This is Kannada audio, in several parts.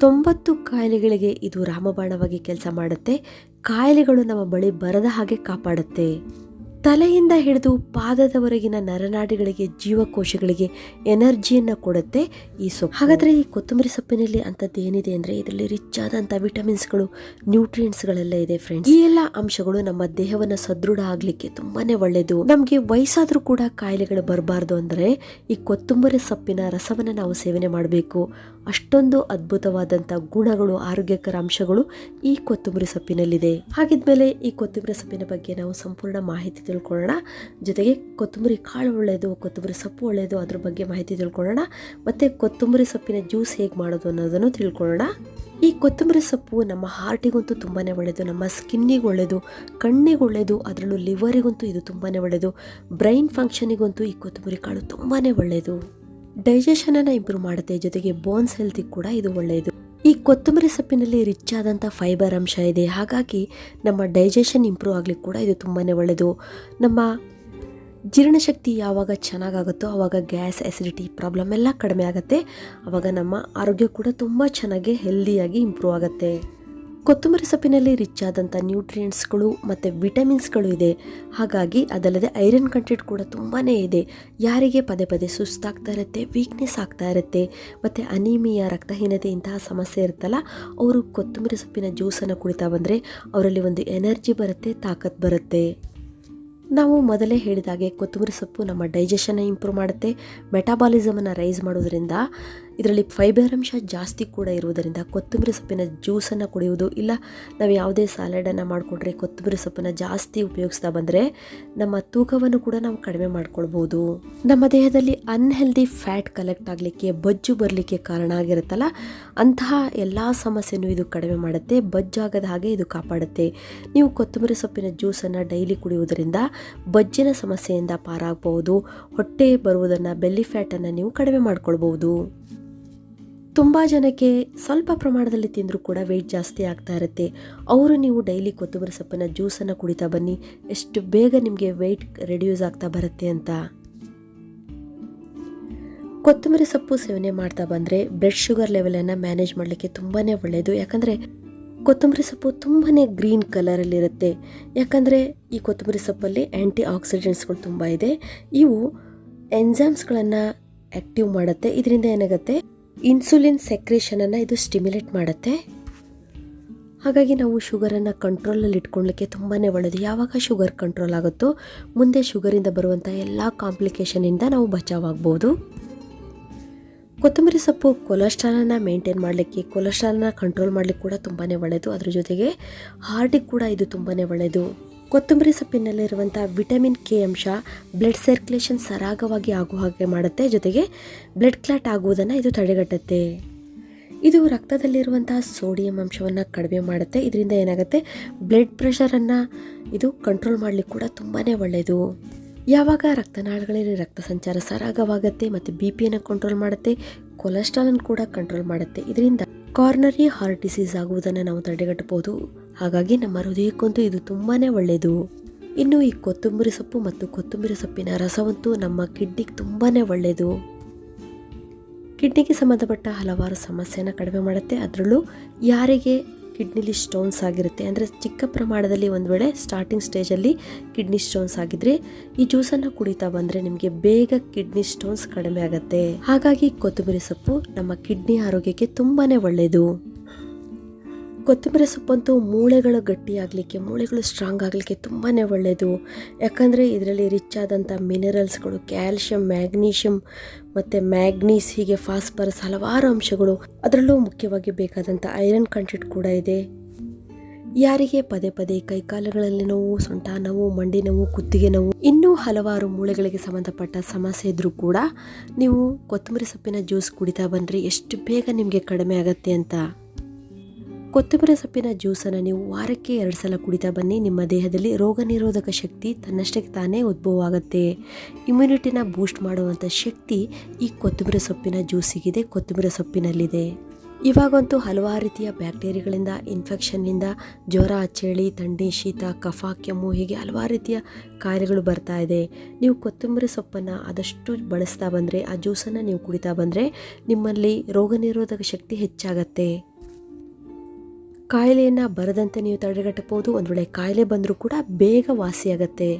ತೊಂಬತ್ತು ಕಾಯಿಲೆಗಳಿಗೆ ಇದು ರಾಮಬಾಣವಾಗಿ ಕೆಲಸ ಮಾಡುತ್ತೆ. ಕಾಯಿಲೆಗಳು ನಮ್ಮ ಬಳಿ ಬರದ ಹಾಗೆ ಕಾಪಾಡುತ್ತೆ. ತಲೆಯಿಂದ ಹಿಡಿದು ಪಾದದವರೆಗಿನ ನರನಾಡಿಗಳಿಗೆ, ಜೀವಕೋಶಗಳಿಗೆ ಎನರ್ಜಿಯನ್ನು ಕೊಡುತ್ತೆ ಈ ಸೊಪ್ಪು. ಹಾಗಾದರೆ ಈ ಕೊತ್ತಂಬರಿ ಸೊಪ್ಪಿನಲ್ಲಿ ಅಂಥದ್ದು ಏನಿದೆ ಅಂದರೆ ಇದರಲ್ಲಿ ರಿಚ್ ಆದಂಥ ವಿಟಮಿನ್ಸ್ಗಳು ನ್ಯೂಟ್ರಿಯೆಂಟ್ಸ್ಗಳೆಲ್ಲ ಇದೆ ಫ್ರೆಂಡ್ಸ್ ಈ ಎಲ್ಲ ಅಂಶಗಳು ನಮ್ಮ ದೇಹವನ್ನು ಸದೃಢ ಆಗಲಿಕ್ಕೆ ತುಂಬಾ ಒಳ್ಳೆಯದು ನಮಗೆ ವಯಸ್ಸಾದರೂ ಕೂಡ ಕಾಯಿಲೆಗಳು ಬರಬಾರ್ದು ಅಂದರೆ ಈ ಕೊತ್ತಂಬರಿ ಸೊಪ್ಪಿನ ರಸವನ್ನು ನಾವು ಸೇವನೆ ಮಾಡಬೇಕು. ಅಷ್ಟೊಂದು ಅದ್ಭುತವಾದಂಥ ಗುಣಗಳು, ಆರೋಗ್ಯಕರ ಅಂಶಗಳು ಈ ಕೊತ್ತಂಬರಿ ಸೊಪ್ಪಿನಲ್ಲಿದೆ. ಹಾಗಿದ್ಮೇಲೆ ಈ ಕೊತ್ತಂಬರಿ ಸೊಪ್ಪಿನ ಬಗ್ಗೆ ನಾವು ಸಂಪೂರ್ಣ ಮಾಹಿತಿ ತಿಳ್ಕೊಳ್ಳೋಣ. ಜೊತೆಗೆ ಕೊತ್ತಂಬರಿ ಕಾಳು ಒಳ್ಳೆಯದು, ಕೊತ್ತಂಬರಿ ಸೊಪ್ಪು ಒಳ್ಳೆಯದು, ಅದ್ರ ಬಗ್ಗೆ ಮಾಹಿತಿ ತಿಳ್ಕೊಳ್ಳೋಣ. ಮತ್ತು ಕೊತ್ತಂಬರಿ ಸೊಪ್ಪಿನ ಜ್ಯೂಸ್ ಹೇಗೆ ಮಾಡೋದು ಅನ್ನೋದನ್ನು ತಿಳ್ಕೊಳ್ಳೋಣ. ಈ ಕೊತ್ತಂಬರಿ ಸೊಪ್ಪು ನಮ್ಮ ಹಾರ್ಟಿಗಂತೂ ತುಂಬಾ ಒಳ್ಳೆಯದು, ನಮ್ಮ ಸ್ಕಿನ್ನಿಗೆ ಒಳ್ಳೆಯದು, ಕಣ್ಣಿಗೆ ಒಳ್ಳೆಯದು, ಅದರಲ್ಲೂ ಲಿವರಿಗಂತೂ ಇದು ತುಂಬಾ ಒಳ್ಳೆಯದು. ಬ್ರೈನ್ ಫಂಕ್ಷನಿಗಂತೂ ಈ ಕೊತ್ತಂಬರಿ ಕಾಳು ತುಂಬಾ ಒಳ್ಳೆಯದು. ಡೈಜೆಷನನ್ನು ಇಂಪ್ರೂವ್ ಮಾಡುತ್ತೆ, ಜೊತೆಗೆ ಬೋನ್ಸ್ ಹೆಲ್ತಿಗೆ ಕೂಡ ಇದು ಒಳ್ಳೆಯದು. ಈ ಕೊತ್ತಂಬರಿ ಸೊಪ್ಪಿನಲ್ಲಿ ರಿಚ್ ಆದಂಥ ಫೈಬರ್ ಅಂಶ ಇದೆ, ಹಾಗಾಗಿ ನಮ್ಮ ಡೈಜೆಷನ್ ಇಂಪ್ರೂವ್ ಆಗಲಿಕ್ಕೆ ಕೂಡ ಇದು ತುಂಬಾ ಒಳ್ಳೆಯದು. ನಮ್ಮ ಜೀರ್ಣಶಕ್ತಿ ಯಾವಾಗ ಚೆನ್ನಾಗಾಗುತ್ತೋ ಆವಾಗ ಗ್ಯಾಸ್ ಎಸಿಡಿಟಿ ಪ್ರಾಬ್ಲಮ್ ಎಲ್ಲ ಕಡಿಮೆ ಆಗುತ್ತೆ. ಆವಾಗ ನಮ್ಮ ಆರೋಗ್ಯ ಕೂಡ ತುಂಬ ಚೆನ್ನಾಗಿ ಹೆಲ್ದಿಯಾಗಿ ಇಂಪ್ರೂವ್ ಆಗುತ್ತೆ. ಕೊತ್ತಂಬರಿ ಸೊಪ್ಪಿನಲ್ಲಿ ರಿಚ್ ಆದಂಥ ನ್ಯೂಟ್ರಿಯೆಂಟ್ಸ್ಗಳು ಮತ್ತು ವಿಟಮಿನ್ಸ್ಗಳು ಇದೆ. ಹಾಗಾಗಿ ಅದಲ್ಲದೆ ಐರನ್ ಕಂಟೆಂಟ್ ಕೂಡ ತುಂಬಾ ಇದೆ. ಯಾರಿಗೆ ಪದೇ ಪದೇ ಸುಸ್ತಾಗ್ತಾ ಇರುತ್ತೆ ವೀಕ್ನೆಸ್ ಆಗ್ತಾ ಇರುತ್ತೆ, ಮತ್ತು ಅನೀಮಿಯಾ ರಕ್ತಹೀನತೆ ಇಂತಹ ಸಮಸ್ಯೆ ಇರುತ್ತಲ್ಲ, ಅವರು ಕೊತ್ತಂಬರಿ ಸೊಪ್ಪಿನ ಜ್ಯೂಸನ್ನು ಕುಡಿತಾ ಬಂದರೆ ಅವರಲ್ಲಿ ಒಂದು ಎನರ್ಜಿ ಬರುತ್ತೆ, ತಾಕತ್ ಬರುತ್ತೆ. ನಾವು ಮೊದಲೇ ಹೇಳಿದಾಗೆ ಕೊತ್ತಂಬರಿ ಸೊಪ್ಪು ನಮ್ಮ ಡೈಜೆಷನ್ನ ಇಂಪ್ರೂವ್ ಮಾಡುತ್ತೆ ಮೆಟಾಬಾಲಿಸಮನ್ನು ರೈಸ್ ಮಾಡೋದ್ರಿಂದ ಇದರಲ್ಲಿ ಫೈಬರ್ ಅಂಶ ಜಾಸ್ತಿ ಕೂಡ ಇರುವುದರಿಂದ ಕೊತ್ತಂಬರಿ ಸೊಪ್ಪಿನ ಜ್ಯೂಸನ್ನು ಕುಡಿಯುವುದು ಇಲ್ಲ, ನಾವು ಯಾವುದೇ ಸಾಲಡನ್ನು ಮಾಡಿಕೊಂಡ್ರೆ ಕೊತ್ತಂಬರಿ ಸೊಪ್ಪನ್ನು ಜಾಸ್ತಿ ಉಪಯೋಗಿಸ್ತಾ ಬಂದರೆ ನಮ್ಮ ತೂಕವನ್ನು ಕೂಡ ನಾವು ಕಡಿಮೆ ಮಾಡ್ಕೊಳ್ಬೋದು. ನಮ್ಮ ದೇಹದಲ್ಲಿ ಅನ್ಹೆಲ್ದಿ ಫ್ಯಾಟ್ ಕಲೆಕ್ಟ್ ಆಗಲಿಕ್ಕೆ, ಬಜ್ಜು ಬರಲಿಕ್ಕೆ ಕಾರಣ ಆಗಿರುತ್ತಲ್ಲ, ಅಂತಹ ಎಲ್ಲ ಸಮಸ್ಯೆನೂ ಇದು ಕಡಿಮೆ ಮಾಡುತ್ತೆ, ಬಜ್ಜಾಗದ ಹಾಗೆ ಇದು ಕಾಪಾಡುತ್ತೆ. ನೀವು ಕೊತ್ತಂಬರಿ ಸೊಪ್ಪಿನ ಜ್ಯೂಸನ್ನು ಡೈಲಿ ಕುಡಿಯುವುದರಿಂದ ಬಜ್ಜಿನ ಸಮಸ್ಯೆಯಿಂದ ಪಾರಾಗಬಹುದು, ಹೊಟ್ಟೆ ಬರುವುದನ್ನು ಬೆಲ್ಲಿ ಫ್ಯಾಟನ್ನು ನೀವು ಕಡಿಮೆ ಮಾಡ್ಕೊಳ್ಬಹುದು. ತುಂಬ ಜನಕ್ಕೆ ಸ್ವಲ್ಪ ಪ್ರಮಾಣದಲ್ಲಿ ತಿಂದರೂ ಕೂಡ ವೆಯ್ಟ್ ಜಾಸ್ತಿ ಆಗ್ತಾ ಇರುತ್ತೆ. ಅವರು ನೀವು ಡೈಲಿ ಕೊತ್ತಂಬರಿ ಸೊಪ್ಪಿನ ಜ್ಯೂಸನ್ನು ಕುಡಿತಾ ಬನ್ನಿ. ಎಷ್ಟು ಬೇಗ ನಿಮಗೆ ವೆಯ್ಟ್ ರೆಡ್ಯೂಸ್ ಆಗ್ತಾ ಬರುತ್ತೆ ಅಂತ. ಕೊತ್ತಂಬರಿ ಸೊಪ್ಪು ಸೇವನೆ ಮಾಡ್ತಾ ಬಂದರೆ ಬ್ಲಡ್ ಶುಗರ್ ಲೆವೆಲನ್ನು ಮ್ಯಾನೇಜ್ ಮಾಡಲಿಕ್ಕೆ ತುಂಬಾ ಒಳ್ಳೆಯದು ಯಾಕಂದರೆ ಕೊತ್ತಂಬರಿ ಸೊಪ್ಪು ತುಂಬಾ ಗ್ರೀನ್ ಕಲರಲ್ಲಿರುತ್ತೆ ಯಾಕಂದರೆ ಈ ಕೊತ್ತಂಬರಿ ಸೊಪ್ಪಲ್ಲಿ ಆ್ಯಂಟಿ ಆಕ್ಸಿಡೆಂಟ್ಸ್ಗಳು ತುಂಬ ಇದೆ. ಇವು ಎನ್ಝಾಮ್ಸ್ಗಳನ್ನು ಆ್ಯಕ್ಟಿವ್ ಮಾಡುತ್ತೆ. ಇದರಿಂದ ಏನಾಗುತ್ತೆ? ಇನ್ಸುಲಿನ್ ಸೆಕ್ರೇಷನನ್ನು ಇದು ಸ್ಟಿಮ್ಯುಲೇಟ್ ಮಾಡುತ್ತೆ. ಹಾಗಾಗಿ ನಾವು ಶುಗರನ್ನು ಕಂಟ್ರೋಲಲ್ಲಿ ಇಟ್ಕೊಳ್ಳಿಕ್ಕೆ ತುಂಬಾ ಒಳ್ಳೆಯದು. ಯಾವಾಗ ಶುಗರ್ ಕಂಟ್ರೋಲ್ ಆಗುತ್ತೋ ಮುಂದೆ ಶುಗರಿಂದ ಬರುವಂಥ ಎಲ್ಲ ಕಾಂಪ್ಲಿಕೇಶನಿಂದ ನಾವು ಬಚಾವಾಗ್ಬೋದು. ಕೊತ್ತಂಬರಿ ಸೊಪ್ಪು ಕೊಲೆಸ್ಟ್ರಾಲನ್ನು ಮೇಂಟೈನ್ ಮಾಡಲಿಕ್ಕೆ, ಕೊಲೆಸ್ಟ್ರಾಲನ್ನು ಕಂಟ್ರೋಲ್ ಮಾಡಲಿಕ್ಕೆ ಕೂಡ ತುಂಬಾ ಒಳ್ಳೆಯದು. ಅದ್ರ ಜೊತೆಗೆ ಹಾರ್ಟಿಗೆ ಕೂಡ ಇದು ತುಂಬಾ ಒಳ್ಳೆಯದು. ಕೊತ್ತಂಬರಿ ಸೊಪ್ಪಿನಲ್ಲಿರುವಂಥ ವಿಟಮಿನ್ ಕೆ ಅಂಶ ಬ್ಲಡ್ ಸರ್ಕ್ಯುಲೇಷನ್ ಸರಾಗವಾಗಿ ಆಗುವ ಹಾಗೆ ಮಾಡುತ್ತೆ. ಜೊತೆಗೆ ಬ್ಲಡ್ ಕ್ಲಾಟ್ ಆಗುವುದನ್ನು ಇದು ತಡೆಗಟ್ಟುತ್ತೆ. ಇದು ರಕ್ತದಲ್ಲಿರುವಂತಹ ಸೋಡಿಯಂ ಅಂಶವನ್ನು ಕಡಿಮೆ ಮಾಡುತ್ತೆ. ಇದರಿಂದ ಏನಾಗುತ್ತೆ? ಬ್ಲಡ್ ಪ್ರೆಷರನ್ನು ಇದು ಕಂಟ್ರೋಲ್ ಮಾಡಲಿಕ್ಕೆ ಕೂಡ ತುಂಬಾ ಒಳ್ಳೆಯದು ಯಾವಾಗ ರಕ್ತನಾಳಗಳಲ್ಲಿ ರಕ್ತ ಸಂಚಾರ ಸರಾಗವಾಗುತ್ತೆ ಮತ್ತು ಬಿ ಪಿಯನ್ನು ಕಂಟ್ರೋಲ್ ಮಾಡುತ್ತೆ, ಕೊಲೆಸ್ಟ್ರಾಲನ್ನು ಕೂಡ ಕಂಟ್ರೋಲ್ ಮಾಡುತ್ತೆ. ಇದರಿಂದ ಕಾರ್ನರಿ ಹಾರ್ಟ್ ಡಿಸೀಸ್ ಆಗುವುದನ್ನು ನಾವು ತಡೆಗಟ್ಟಬಹುದು. ಹಾಗಾಗಿ ನಮ್ಮ ಹೃದಯಕ್ಕಂತೂ ಇದು ತುಂಬಾ ಒಳ್ಳೆಯದು. ಇನ್ನು ಈ ಕೊತ್ತಂಬರಿ ಸೊಪ್ಪು ಮತ್ತು ಕೊತ್ತಂಬರಿ ಸೊಪ್ಪಿನ ರಸವಂತೂ ನಮ್ಮ ಕಿಡ್ನಿಗೆ ತುಂಬಾ ಒಳ್ಳೆಯದು. ಕಿಡ್ನಿಗೆ ಸಂಬಂಧಪಟ್ಟ ಹಲವಾರು ಸಮಸ್ಯೆನ ಕಡಿಮೆ ಮಾಡುತ್ತೆ. ಅದರಲ್ಲೂ ಯಾರಿಗೆ ಕಿಡ್ನಿಲಿ ಸ್ಟೋನ್ಸ್ ಆಗಿರುತ್ತೆ ಅಂದರೆ ಚಿಕ್ಕ ಪ್ರಮಾಣದಲ್ಲಿ ಒಂದು ವೇಳೆ ಸ್ಟಾರ್ಟಿಂಗ್ ಸ್ಟೇಜಲ್ಲಿ ಕಿಡ್ನಿ ಸ್ಟೋನ್ಸ್ ಆಗಿದ್ರೆ ಈ ಜ್ಯೂಸನ್ನು ಕುಡಿತಾ ಬಂದರೆ ನಿಮಗೆ ಬೇಗ ಕಿಡ್ನಿ ಸ್ಟೋನ್ಸ್ ಕಡಿಮೆ ಆಗುತ್ತೆ. ಹಾಗಾಗಿ ಕೊತ್ತಂಬರಿ ಸೊಪ್ಪು ನಮ್ಮ ಕಿಡ್ನಿ ಆರೋಗ್ಯಕ್ಕೆ ತುಂಬಾ ಒಳ್ಳೆಯದು. ಕೊತ್ತಂಬರಿ ಸೊಪ್ಪಂತೂ ಮೂಳೆಗಳು ಗಟ್ಟಿಯಾಗಲಿಕ್ಕೆ, ಮೂಳೆಗಳು ಸ್ಟ್ರಾಂಗ್ ಆಗಲಿಕ್ಕೆ ತುಂಬಾ ಒಳ್ಳೆಯದು ಯಾಕಂದರೆ ಇದರಲ್ಲಿ ರಿಚ್ ಆದಂಥ ಮಿನರಲ್ಸ್ಗಳು ಕ್ಯಾಲ್ಶಿಯಂ ಮ್ಯಾಗ್ನೀಷಿಯಂ ಮತ್ತು ಮ್ಯಾಗ್ನೀಸ್ ಹೀಗೆ ಫಾಸ್ಫರಸ್ ಹಲವಾರು ಅಂಶಗಳು. ಅದರಲ್ಲೂ ಮುಖ್ಯವಾಗಿ ಬೇಕಾದಂಥ ಐರನ್ ಕಂಟೆಂಟ್ ಕೂಡ ಇದೆ. ಯಾರಿಗೆ ಪದೇ ಪದೇ ಕೈಕಾಲುಗಳಲ್ಲಿ ನೋವು, ಸೊಂಟ ನೋವು, ಮಂಡಿ ನೋವು, ಕುತ್ತಿಗೆ ನೋವು, ಇನ್ನೂ ಹಲವಾರು ಮೂಳೆಗಳಿಗೆ ಸಂಬಂಧಪಟ್ಟ ಸಮಸ್ಯೆ ಇದ್ದರೂ ಕೂಡ ನೀವು ಕೊತ್ತಂಬರಿ ಸೊಪ್ಪಿನ ಜ್ಯೂಸ್ ಕುಡಿತಾ ಬನ್ನಿರಿ ಎಷ್ಟು ಬೇಗ ನಿಮಗೆ ಕಡಿಮೆ ಆಗತ್ತೆ ಅಂತ ಕೊತ್ತಂಬರಿ ಸೊಪ್ಪಿನ ಜ್ಯೂಸನ್ನು ನೀವು ವಾರಕ್ಕೆ ಎರಡು ಸಲ ಕುಡಿತಾ ಬನ್ನಿ. ನಿಮ್ಮ ದೇಹದಲ್ಲಿ ರೋಗ ನಿರೋಧಕ ಶಕ್ತಿ ತನ್ನಷ್ಟಕ್ಕೆ ತಾನೇ ಉದ್ಭವ ಆಗುತ್ತೆ ಇಮ್ಯುನಿಟಿನ ಬೂಸ್ಟ್ ಮಾಡುವಂಥ ಶಕ್ತಿ ಈ ಕೊತ್ತಂಬರಿ ಸೊಪ್ಪಿನ ಜ್ಯೂಸಿಗಿದೆ, ಕೊತ್ತಂಬರಿ ಸೊಪ್ಪಿನಲ್ಲಿದೆ. ಇವಾಗಂತೂ ಹಲವಾರು ರೀತಿಯ ಬ್ಯಾಕ್ಟೀರಿಯಾಗಳಿಂದ, ಇನ್ಫೆಕ್ಷನ್ನಿಂದ ಜ್ವರ, ಚಳಿ, ಥಂಡಿ, ಶೀತ, ಕಫ, ಕೆಮ್ಮು ಹೀಗೆ ಹಲವಾರು ರೀತಿಯ ಕಾಯಿಲೆಗಳು ಬರ್ತಾ ಇದೆ. ನೀವು ಕೊತ್ತಂಬರಿ ಸೊಪ್ಪನ್ನು ಆದಷ್ಟು ಬಳಸ್ತಾ ಬಂದರೆ, ಆ ಜ್ಯೂಸನ್ನು ನೀವು ಕುಡಿತಾ ಬಂದರೆ ನಿಮ್ಮಲ್ಲಿ ರೋಗ ನಿರೋಧಕ ಶಕ್ತಿ ಹೆಚ್ಚಾಗತ್ತೆ. ಕಾಯಿಲೆಯನ್ನು ಬರದಂತೆ ನೀವು ತಡೆಗಟ್ಟಬಹುದು. ಒಂದು ವೇಳೆ ಕಾಯಿಲೆ ಬಂದರೂ ಕೂಡ ಬೇಗ ವಾಸಿಯಾಗತ್ತೆ.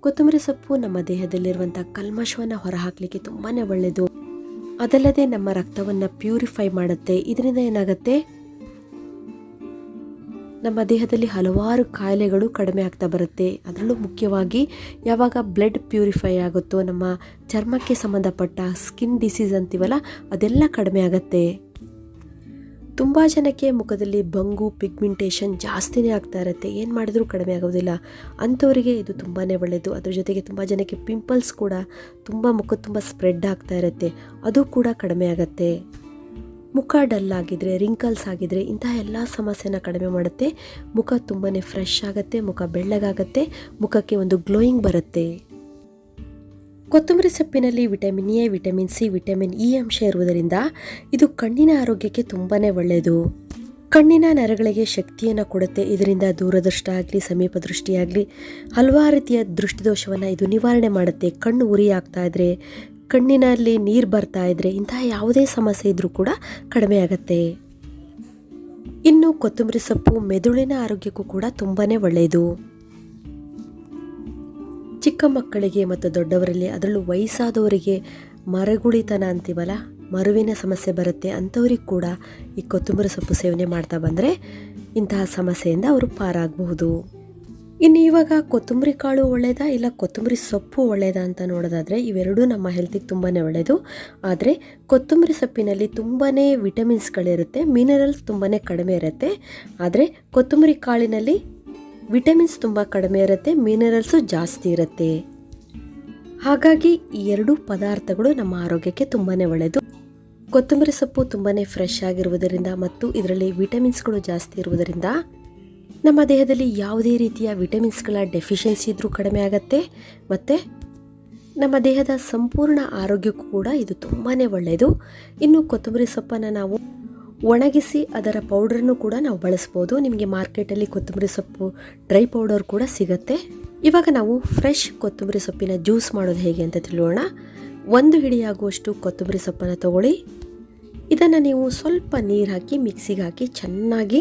ಕೊತ್ತಂಬರಿ ಸೊಪ್ಪು ನಮ್ಮ ದೇಹದಲ್ಲಿರುವಂಥ ಕಲ್ಮಶವನ್ನು ಹೊರಹಾಕಲಿಕ್ಕೆ ತುಂಬಾ ಒಳ್ಳೆಯದು. ಅದಲ್ಲದೆ ನಮ್ಮ ರಕ್ತವನ್ನು ಪ್ಯೂರಿಫೈ ಮಾಡುತ್ತೆ. ಇದರಿಂದ ಏನಾಗುತ್ತೆ? ನಮ್ಮ ದೇಹದಲ್ಲಿ ಹಲವಾರು ಕಾಯಿಲೆಗಳು ಕಡಿಮೆ ಆಗ್ತಾ ಬರುತ್ತೆ. ಅದರಲ್ಲೂ ಮುಖ್ಯವಾಗಿ ಯಾವಾಗ ಬ್ಲಡ್ ಪ್ಯೂರಿಫೈ ಆಗುತ್ತೋ, ನಮ್ಮ ಚರ್ಮಕ್ಕೆ ಸಂಬಂಧಪಟ್ಟ ಸ್ಕಿನ್ ಡಿಸೀಸ್ ಅಂತೀವಲ್ಲ, ಅದೆಲ್ಲ ಕಡಿಮೆ ಆಗುತ್ತೆ. ತುಂಬ ಜನಕ್ಕೆ ಮುಖದಲ್ಲಿ ಬಂಗು, ಪಿಗ್ಮೆಂಟೇಷನ್ ಜಾಸ್ತಿನೇ ಆಗ್ತಾ ಇರುತ್ತೆ. ಏನು ಮಾಡಿದ್ರೂ ಕಡಿಮೆ ಆಗೋದಿಲ್ಲ. ಅಂಥವರಿಗೆ ಇದು ತುಂಬಾ ಒಳ್ಳೆಯದು ಅದ್ರ ಜೊತೆಗೆ ತುಂಬ ಜನಕ್ಕೆ ಪಿಂಪಲ್ಸ್ ಕೂಡ ತುಂಬ ಮುಖ ತುಂಬ ಸ್ಪ್ರೆಡ್ ಆಗ್ತಾ ಇರುತ್ತೆ. ಅದು ಕೂಡ ಕಡಿಮೆ ಆಗುತ್ತೆ. ಮುಖ ಡಲ್ ಆಗಿದ್ರೆ ರಿಂಕಲ್ಸ್ ಆಗಿದ್ರೆ ಇಂತಹ ಎಲ್ಲ ಸಮಸ್ಯೆನ ಕಡಿಮೆ ಮಾಡುತ್ತೆ. ಮುಖ ತುಂಬಾ ಫ್ರೆಶ್ ಆಗುತ್ತೆ. ಮುಖ ಬೆಳ್ಳಗಾಗತ್ತೆ. ಮುಖಕ್ಕೆ ಒಂದು ಗ್ಲೋಯಿಂಗ್ ಬರುತ್ತೆ. ಕೊತ್ತಂಬರಿ ಸೊಪ್ಪಿನಲ್ಲಿ vitamin A, vitamin C, vitamin E ಅಂಶ ಇರುವುದರಿಂದ ಇದು ಕಣ್ಣಿನ ಆರೋಗ್ಯಕ್ಕೆ ತುಂಬಾ ಒಳ್ಳೆಯದು. ಕಣ್ಣಿನ ನರಗಳಿಗೆ ಶಕ್ತಿಯನ್ನು ಕೊಡುತ್ತೆ. ಇದರಿಂದ ದೂರದೃಷ್ಟ ಆಗಲಿ, ಸಮೀಪ ದೃಷ್ಟಿಯಾಗಲಿ ಹಲವಾರು ರೀತಿಯ ದೃಷ್ಟಿದೋಷವನ್ನು ಇದು ನಿವಾರಣೆ ಮಾಡುತ್ತೆ. ಕಣ್ಣು ಉರಿ ಆಗ್ತಾ ಇದ್ರೆ, ಕಣ್ಣಿನಲ್ಲಿ ನೀರು ಬರ್ತಾ ಇದ್ರೆ ಇಂತಹ ಯಾವುದೇ ಸಮಸ್ಯೆ ಇದ್ರೂ ಕೂಡ ಕಡಿಮೆ ಆಗುತ್ತೆ. ಇನ್ನು ಕೊತ್ತಂಬರಿ ಸೊಪ್ಪು ಮೆದುಳಿನ ಆರೋಗ್ಯಕ್ಕೂ ಕೂಡ ತುಂಬಾ ಒಳ್ಳೆಯದು. ಚಿಕ್ಕ ಮಕ್ಕಳಿಗೆ ಮತ್ತು ದೊಡ್ಡವರಲ್ಲಿ ಅದರಲ್ಲೂ ವಯಸ್ಸಾದವರಿಗೆ ಮರಗುಳಿತನ ಅಂತೀವಲ್ಲ, ಮರುವಿನ ಸಮಸ್ಯೆ ಬರುತ್ತೆ ಅಂಥವ್ರಿಗೆ ಕೂಡ ಈ ಕೊತ್ತಂಬರಿ ಸೊಪ್ಪು ಸೇವನೆ ಮಾಡ್ತಾ ಬಂದರೆ ಇಂತಹ ಸಮಸ್ಯೆಯಿಂದ ಅವರು ಪಾರಾಗಬಹುದು. ಇನ್ನು ಇವಾಗ ಕೊತ್ತಂಬರಿ ಕಾಳು ಒಳ್ಳೆಯದಾ ಇಲ್ಲ ಕೊತ್ತಂಬರಿ ಸೊಪ್ಪು ಒಳ್ಳೆಯದಾ ಅಂತ ನೋಡೋದಾದರೆ ಇವೆರಡೂ ನಮ್ಮ ಹೆಲ್ತಿಗೆ ತುಂಬಾ ಒಳ್ಳೆಯದು ಆದರೆ ಕೊತ್ತಂಬರಿ ಸೊಪ್ಪಿನಲ್ಲಿ ತುಂಬಾ ವಿಟಮಿನ್ಸ್ಗಳಿರುತ್ತೆ ಮಿನರಲ್ಸ್ ತುಂಬಾ ಕಡಿಮೆ ಇರುತ್ತೆ. ಆದರೆ ಕೊತ್ತಂಬರಿ ಕಾಳಿನಲ್ಲಿ ವಿಟಮಿನ್ಸ್ ತುಂಬ ಕಡಿಮೆ ಇರುತ್ತೆ, ಮಿನರಲ್ಸು ಜಾಸ್ತಿ ಇರುತ್ತೆ. ಹಾಗಾಗಿ ಈ ಎರಡೂ ಪದಾರ್ಥಗಳು ನಮ್ಮ ಆರೋಗ್ಯಕ್ಕೆ ತುಂಬಾ ಒಳ್ಳೆಯದು ಕೊತ್ತಂಬರಿ ಸೊಪ್ಪು ತುಂಬಾ ಫ್ರೆಶ್ ಆಗಿರುವುದರಿಂದ ಮತ್ತು ಇದರಲ್ಲಿ ವಿಟಮಿನ್ಸ್ಗಳು ಜಾಸ್ತಿ ಇರುವುದರಿಂದ ನಮ್ಮ ದೇಹದಲ್ಲಿ ಯಾವುದೇ ರೀತಿಯ ವಿಟಮಿನ್ಸ್ಗಳ ಡೆಫಿಷಿಯನ್ಸಿ ಇದ್ರೂ ಕಡಿಮೆ ಆಗತ್ತೆ ಮತ್ತು ನಮ್ಮ ದೇಹದ ಸಂಪೂರ್ಣ ಆರೋಗ್ಯಕ್ಕೂ ಕೂಡ ಇದು ತುಂಬಾ ಒಳ್ಳೆಯದು ಇನ್ನು ಕೊತ್ತಂಬರಿ ಸೊಪ್ಪನ್ನು ನಾವು ಒಣಗಿಸಿ ಅದರ ಪೌಡ್ರನ್ನು ಕೂಡ ನಾವು ಬಳಸ್ಬೋದು. ನಿಮಗೆ ಮಾರ್ಕೆಟಲ್ಲಿ ಕೊತ್ತಂಬರಿ ಸೊಪ್ಪು, ಡ್ರೈ ಪೌಡರ್ ಕೂಡ ಸಿಗುತ್ತೆ. ಇವಾಗ ನಾವು ಫ್ರೆಶ್ ಕೊತ್ತಂಬರಿ ಸೊಪ್ಪಿನ ಜ್ಯೂಸ್ ಮಾಡೋದು ಹೇಗೆ ಅಂತ ತಿಳಿಯೋಣ. ಒಂದು ಹಿಡಿಯಾಗುವಷ್ಟು ಕೊತ್ತಂಬರಿ ಸೊಪ್ಪನ್ನು ತಗೊಳ್ಳಿ. ಇದನ್ನು ನೀವು ಸ್ವಲ್ಪ ನೀರು ಹಾಕಿ, ಮಿಕ್ಸಿಗೆ ಹಾಕಿ ಚೆನ್ನಾಗಿ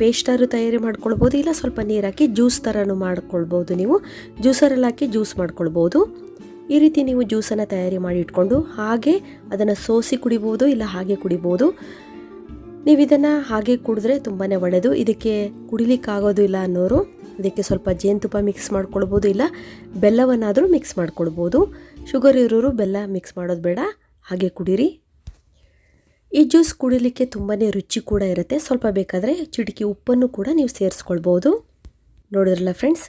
ಪೇಸ್ಟಾರು ತಯಾರಿ ಮಾಡ್ಕೊಳ್ಬೋದು, ಇಲ್ಲ ಸ್ವಲ್ಪ ನೀರು ಹಾಕಿ ಜ್ಯೂಸ್ ಥರನೂ ಮಾಡ್ಕೊಳ್ಬೋದು ನೀವು. ಜ್ಯೂಸರಲ್ಲಿ ಹಾಕಿ ಜ್ಯೂಸ್ ಮಾಡ್ಕೊಳ್ಬೋದು. ಈ ರೀತಿ ನೀವು ಜ್ಯೂಸನ್ನು ತಯಾರಿ ಮಾಡಿ ಇಟ್ಕೊಂಡು ಹಾಗೆ ಅದನ್ನು ಸೋಸಿ ಕುಡಿಬೋದು, ಇಲ್ಲ ಹಾಗೆ ಕುಡಿಬೋದು. ನೀವು ಇದನ್ನ ಹಾಗೆ ಕುಡಿದ್ರೆ ತುಂಬಾ ಒಳ್ಳೆಯದು ಇದಕ್ಕೆ ಕುಡಿಲಿಕ್ಕಾಗೋದು ಇಲ್ಲ ಅನ್ನೋರು, ಇದಕ್ಕೆ ಸ್ವಲ್ಪ ಜೇನುತುಪ್ಪ ಮಿಕ್ಸ್ ಮಾಡ್ಕೊಳ್ಬೋದು ಇಲ್ಲ, ಬೆಲ್ಲವನ್ನಾದರೂ ಮಿಕ್ಸ್ ಮಾಡ್ಕೊಳ್ಬೋದು. ಶುಗರ್ ಇರೋರು ಬೆಲ್ಲ ಮಿಕ್ಸ್ ಮಾಡೋದು ಬೇಡ, ಹಾಗೆ ಕುಡೀರಿ. ಈ ಜ್ಯೂಸ್ ಕುಡಿಲಿಕ್ಕೆ ತುಂಬಾ ರುಚಿ ಕೂಡ ಇರುತ್ತೆ. ಸ್ವಲ್ಪ ಬೇಕಾದರೆ ಚಿಟಿಕೆ ಉಪ್ಪನ್ನು ಕೂಡ ನೀವು ಸೇರಿಸ್ಕೊಳ್ಬೋದು. ನೋಡಿದ್ರಲ್ಲ ಫ್ರೆಂಡ್ಸ್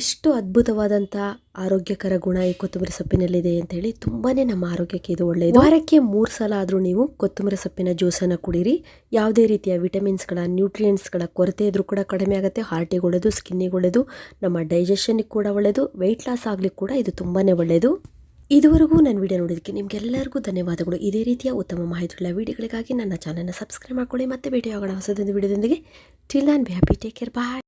ಎಷ್ಟು ಅದ್ಭುತವಾದಂಥ ಆರೋಗ್ಯಕರ ಗುಣ ಈ ಕೊತ್ತಂಬರಿ ಸೊಪ್ಪಿನಲ್ಲಿದೆ ಅಂತ ಹೇಳಿ ತುಂಬಾ ನಮ್ಮ ಆರೋಗ್ಯಕ್ಕೆ ಇದು ಒಳ್ಳೆಯದು ವಾರಕ್ಕೆ ಮೂರು ಸಲ ಆದರೂ ನೀವು ಕೊತ್ತಂಬರಿ ಸೊಪ್ಪಿನ ಜ್ಯೂಸನ್ನು ಕುಡೀರಿ. ಯಾವುದೇ ರೀತಿಯ ವಿಟಮಿನ್ಸ್ಗಳ, ನ್ಯೂಟ್ರಿಯೆಂಟ್ಸ್ಗಳ ಕೊರತೆ ಇದ್ರೂ ಕೂಡ ಕಡಿಮೆ ಆಗುತ್ತೆ. ಹಾರ್ಟಿಗೆ ಒಳ್ಳೆಯದು ಸ್ಕಿನ್ನಿಗೆ ಒಳ್ಳೆಯದು ನಮ್ಮ ಡೈಜೆಷನ್ಗೆ ಕೂಡ ಒಳ್ಳೆಯದು ವೆಯ್ಟ್ ಲಾಸ್ ಆಗಲಿ ಕೂಡ ಇದು ತುಂಬಾ ಒಳ್ಳೆಯದು ಇದುವರೆಗೂ ನನ್ನ ವಿಡಿಯೋ ನೋಡೋದಕ್ಕೆ ನಿಮಗೆಲ್ಲರಿಗೂ ಧನ್ಯವಾದಗಳು. ಇದೇ ರೀತಿಯ ಉತ್ತಮ ಮಾಹಿತಿಗಳ ವಿಡಿಯೋಗಳಿಗಾಗಿ ನನ್ನ ಚಾನಲ್ನ ಸಬ್ಸ್ಕ್ರೈಬ್ ಮಾಡ್ಕೊಳ್ಳಿ. ಮತ್ತೆ ಭೇಟಿ ಆಗೋಣ ಹೊಸದೊಂದು ವಿಡಿಯೋದೊಂದಿಗೆ. Till and be happy take care bye